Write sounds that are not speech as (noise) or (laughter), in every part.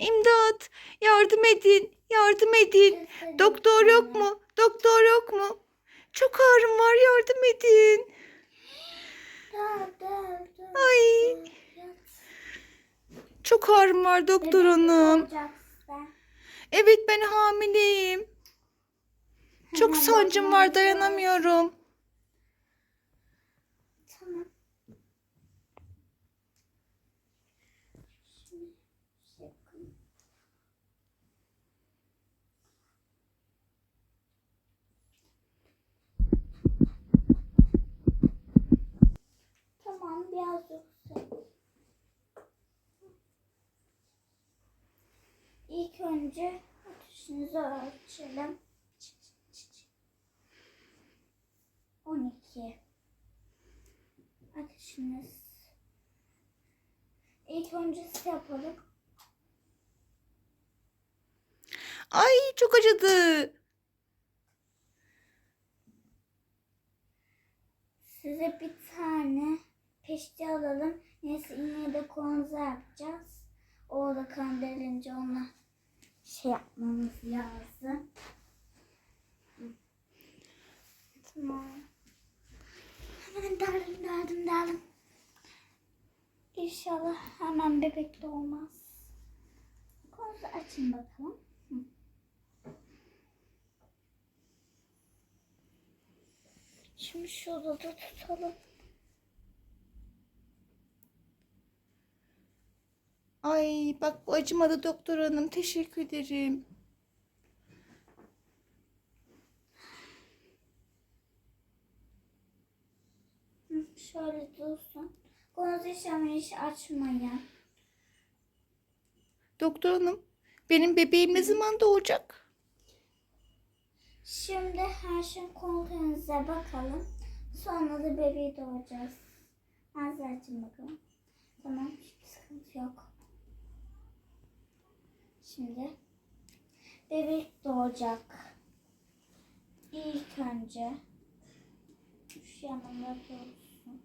İmdat! Yardım edin! Yardım edin! Doktor yok mu? Doktor yok mu? Çok ağrım var yardım edin. Ay çok ağrım var doktor hanım. Evet ben hamileyim. Çok sancım var dayanamıyorum. Tamam. Şimdi şey yapayım. Tamam biraz dursun. İlk önce ateşinizi ölçelim. 12 Ateşiniz. İlk önce size yapalım. Ay çok acıdı. Size bir tane peşte alalım. Neyse yine de konza yapacağız. O da kan verince ona şey yapmamız lazım. Hemen derdim derdim derdim. İnşallah hemen bebek doğmaz. Konuzu açın bakalım. Şimdi şurada da tutalım. Ay bak bu acımadı doktor hanım. Teşekkür ederim. Şöyle dursun. Hiç açmayın. Doktor hanım benim bebeğim ne zaman doğacak? Şimdi her şey kontrolünüze bakalım. Sonra da bebeği doğacağız. Azra'cığım bakalım. Tamam hiçbir sıkıntı yok. Şimdi bebek doğacak. İlk önce şu yanına doğsun.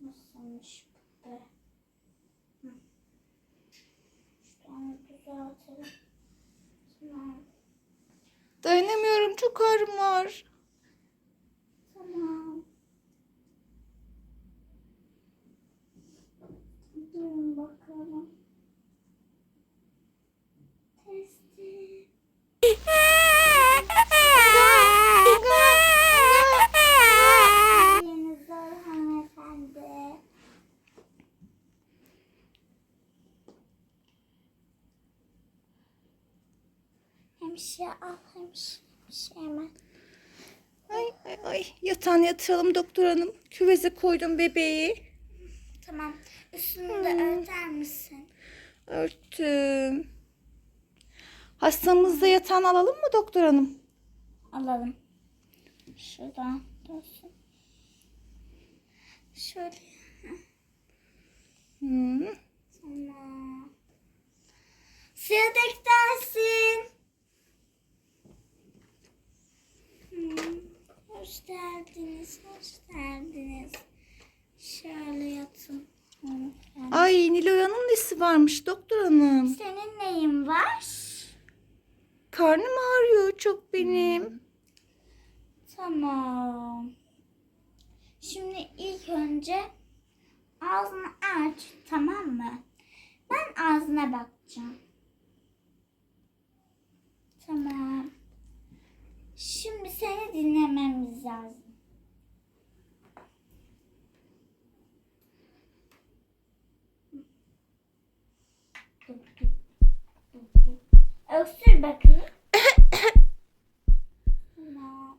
Nasılmış bu be? Şuradan düzeltelim. Tamam. Dayanamıyorum çok ağrım var. Tamam. Durun bakalım. Testi. Yeni zor hanımefendi. Hemşire al hemşire, hemşire hemen. Ay ay ay yatağına yatıralım doktor hanım. Küveze koydum bebeği. Tamam. Üstünü de örter misin? Örttüm. Hastamızda yatağını alalım mı doktor hanım? Alalım. Şuradan dursun. Şöyle. Hmm. Tamam. Sıradaki dersin. Hmm. Hoş geldiniz, hoş geldiniz. Şöyle yatın. Ay Niloya'nın nesi varmış doktor hanım? Senin neyin var? Karnım ağrıyor çok benim. Tamam. Şimdi ilk önce ağzını aç, tamam mı? Ben ağzına bakacağım. Tamam. Şimdi seni dinlememiz lazım. Öksür bakayım. Tamam.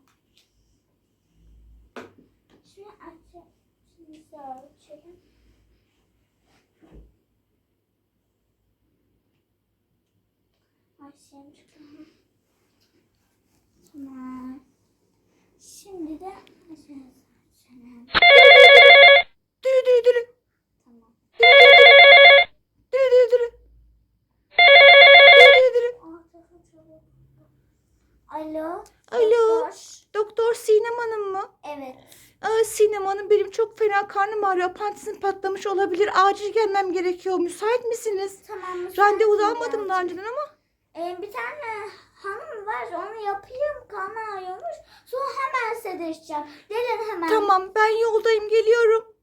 Şunu aç. Şimdi ölçelim. Açayım çıkalım. Tamam. Şimdi de aşağıya açalım. Dürü dürü dürü. Tamam. Dürü dürü dürü. Dürü dürü dürü. Aa, telefon çalıyor. Alo. Alo. Doktor. Doktor Sinem Hanım mı? Evet. Aa, Sinem Hanım benim çok fena karnım ağrıyor. Apantisim patlamış olabilir. Acil gelmem gerekiyor. Müsait misiniz? Tamam. müsait Randevu almadım daha önceden ama. Ee, bir tane hanım var onu yapayım kan ağrıyormuş. Sonra hemen size değişeceğim. Gelin hemen. Tamam ben yoldayım geliyorum.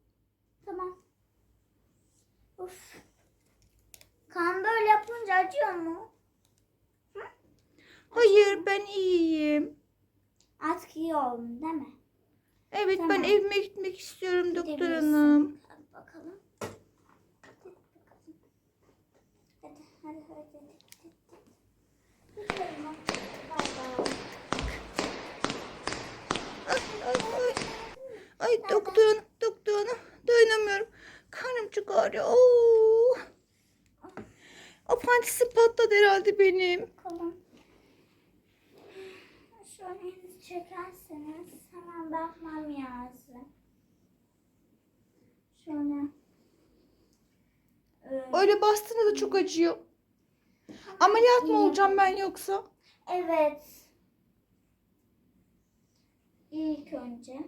Tamam. Uf. Kan böyle yapınca acıyor mu? Hayır ben iyiyim. Artık iyi oldun değil mi? Evet ben Tamam. evime gitmek istiyorum doktor hanım. Hadi bakalım. Hadi. Hadi hadi. Ay, ay, ay. Ay doktor hanım, doktor hanım dayanamıyorum. Karnım çok ağrıyor. Oo. Apantisim patladı herhalde benim. Bakalım. Şöyle elinizi çekerseniz hemen bakmam lazım. Şöyle. Ee, Öyle bastığında da çok acıyor. Ameliyat mı olacağım ben yoksa? Evet. İlk önce.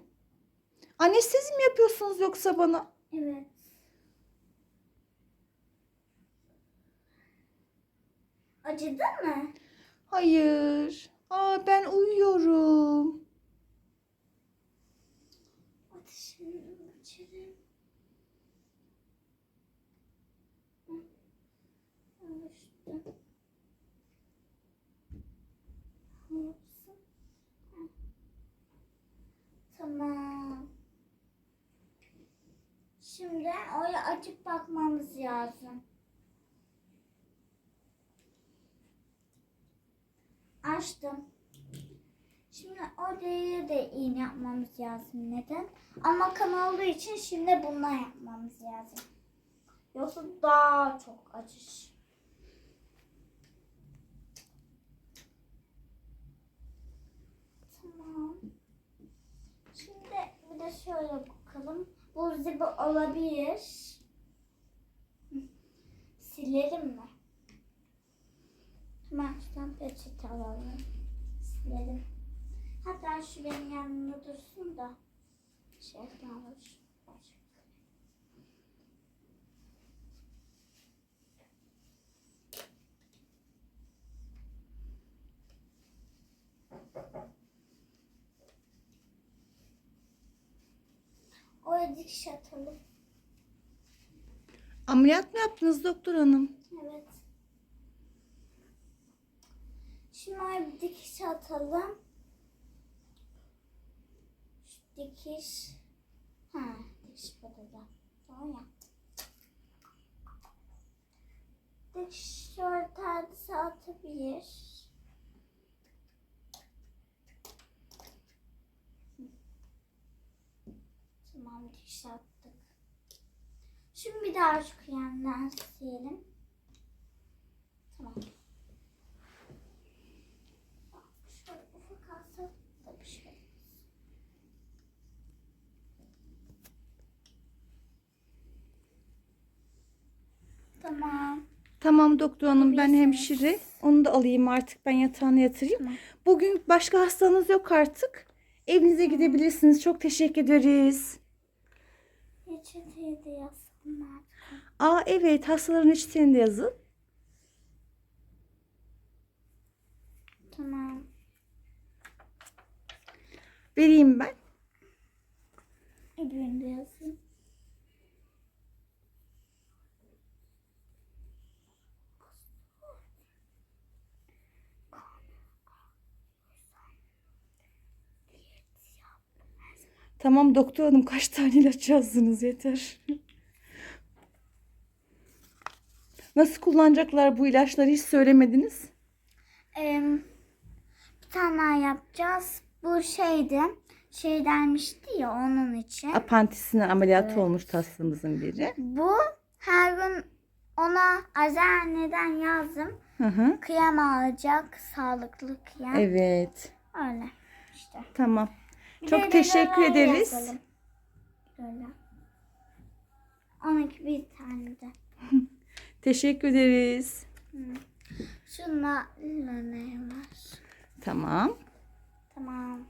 Anestezi mi yapıyorsunuz yoksa bana? Evet. Acıdı mı? Hayır. Aa ben uyuyorum. Ateşini ölçelim. Hı. Hı. Tamam. Şimdi oraya açıp bakmamız lazım. Açtım. Şimdi oraya da iğne yapmamız lazım. Neden? Ama kan olduğu için şimdi bundan yapmamız lazım. Yoksa daha çok acır. Tamam. Şimdi şöyle bakalım. Bu zibi olabilir. Silerim mi? Hemen şuradan peçete alalım. Silerim. Hatta şu benim yanımda dursun da şey olur. Oraya atalım. Ameliyat mı yaptınız doktor hanım? Evet. Şimdi oraya bir dikiş atalım. Şu dikiş. Ha, dikiş burada. Doğru ya. Dikiş şöyle terdisi atabilir. Tamam dikiş attık. Şimdi bir daha şu kıyamdan silelim. Tamam. Şöyle ufak alsa da bir şey. Tamam. Tamam doktor hanım ben hemşire. Onu da alayım artık ben yatağına yatırayım. Tamam. Bugün başka hastanız yok artık. Evinize gidebilirsiniz. Çok teşekkür ederiz. Reçeteyi de yazsın artık. Aa evet hastaların reçeteni de yazın. Tamam. Vereyim ben. Öbürünü de yazın. Tamam doktor hanım kaç tane ilaç yazdınız yeter. Nasıl kullanacaklar bu ilaçları hiç söylemediniz. Ee, bir tane daha yapacağız. Bu şeydi. Şey denmişti ya onun için. Apantisine ameliyat Evet. olmuş hastamızın biri. Bu her gün ona azerneden yazdım. Hı hı. Krem alacak. Sağlıklı krem. Evet. Öyle işte. Tamam. Bir Çok de teşekkür ederiz. yazalım. Böyle. Bir tane de. (laughs) Teşekkür ederiz. Şunla ne var? Tamam. Tamam.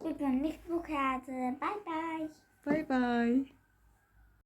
Bugünlük bu kadar. Bay bay. Bay bay.